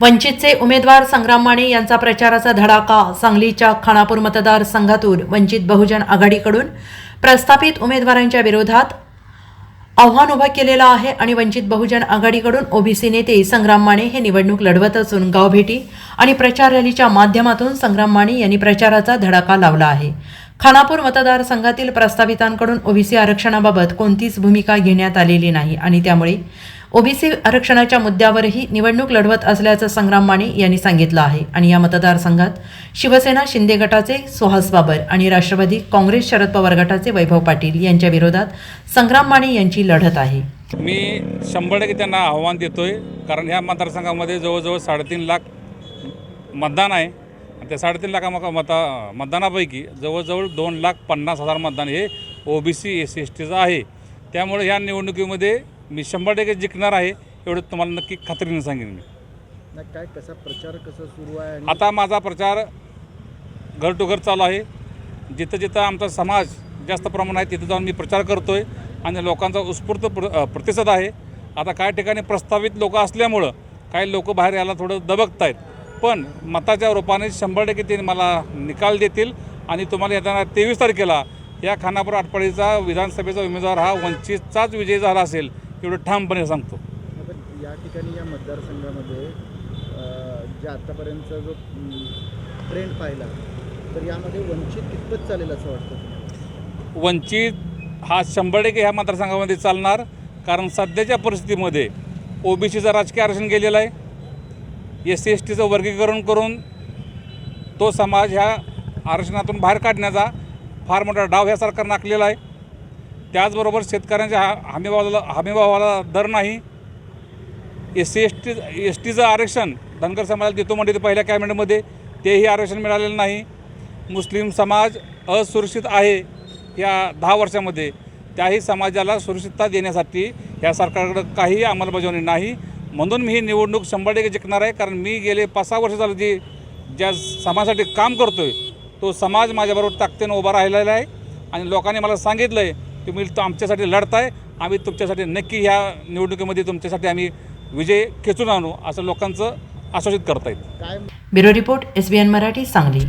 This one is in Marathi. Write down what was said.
वंचितचे उमेदवार संग्राम माने यांचा प्रचाराचा धडाका सांगलीच्या खानापूर मतदारसंघातून वंचित बहुजन आघाडीकडून प्रस्थापित उमेदवारांच्या विरोधात आव्हान उभं केलेलं आहे आणि वंचित बहुजन आघाडीकडून ओबीसी नेते संग्राम माने हे निवडणूक लढवत असून गावभेटी आणि प्रचार रॅलीच्या माध्यमातून संग्राम माने यांनी प्रचाराचा धडाका लावला आहे. खानापूर मतदारसंघातील प्रस्थापितांकडून ओबीसी आरक्षणाबाबत कोणतीच भूमिका घेण्यात आलेली नाही आणि त्यामुळे ओबीसी आरक्षणाच्या मुद्द्यावरही निवडणूक लढवत असल्याचं संग्राम माने यांनी सांगितलं आहे. आणि या मतदारसंघात शिवसेना शिंदे गटाचे सुहास बाबर आणि राष्ट्रवादी काँग्रेस शरद पवार गटाचे वैभव पाटील यांच्या विरोधात संग्राम माने यांची लढत आहे. मी शंभर टक्के त्यांना आव्हान देतोय कारण ह्या मतदारसंघामध्ये जवळजवळ साडेतीन लाख मतदान आहे. त्या साडेतीन लाख मता मतदानापैकी जवळजवळ दोन लाख पन्नास हजार मतदान हे O B C S C S टीचं आहे. त्यामुळे ह्या निवडणुकीमध्ये मी शंभर टक्के जिंकणार आहे एवढं तुम्हाला नक्की खात्रीने सांगेन मी. काय कसा प्रचार कसा सुरू आहे आता माझा प्रचार घर टू घर चालू आहे. जिथं जिथं आमचा समाज जास्त प्रमाणात आहे तिथं जाऊन मी प्रचार करतो आहे आणि लोकांचा उत्स्फूर्त प्र प्रतिसाद आहे. आता काही ठिकाणी प्रस्तावित लोक असल्यामुळं काही लोक बाहेर यायला थोडं दबकत आहेत पण मताच्या रूपाने शंभर टक्के ते मला निकाल देतील आणि तुम्हाला येताना तेवीस तारखेला या खानापूर आटपाडीचा विधानसभेचा उमेदवार हा वंचितचाच विजय झाला असेल एवढं ठामपणे सांगतो. आपण या ठिकाणी या मतदारसंघामध्ये जे आतापर्यंतचा जो ट्रेंड पाहिला तर यामध्ये वंचित कितपत चालेल असं वाटतं? वंचित हा शंभर टक्के ह्या मतदारसंघामध्ये चालणार कारण सध्याच्या परिस्थितीमध्ये ओबीसीचं राजकीय आरक्षण गेलेलं आहे. एस सी एस टीचं वर्गीकरण करून तो समाज ह्या आरक्षणातून बाहेर काढण्याचा फार मोठा डाव ह्या सरकारनं आखलेला आहे. त्याचबरोबर शेतकऱ्यांच्या हा हमीभावाला हमीभावाला दर नाही. S C S T S टीचं आरक्षण धनगर समाजाला देतो म्हणजे पहिल्या कॅबिनेटमध्ये तेही आरक्षण मिळालेलं नाही. मुस्लिम समाज असुरक्षित आहे या दहा वर्षामध्ये. त्याही समाजाला सुरक्षितता देण्यासाठी या सरकारकडं काही अंमलबजावणी नाही. म्हणून मी ही निवडणूक शंभर टक्के जिंकणार आहे. कारण मी गेले पाच सहा वर्ष झालं जी ज्या समाजासाठी काम करतो आहे तो समाज माझ्याबरोबर ताकदीनं उभा राहिलेला आहे. आणि लोकांनी मला सांगितलं आहे तुम्ही तो आमच्यासाठी लढताय. आम्ही तुमच्यासाठी नक्की ह्या निवडणुकीमध्ये तुमच्यासाठी आम्ही विजय खेचून आणू असं लोकांचं आश्वासित करतायत येईल. Bureau report SBN Marathi Sangli.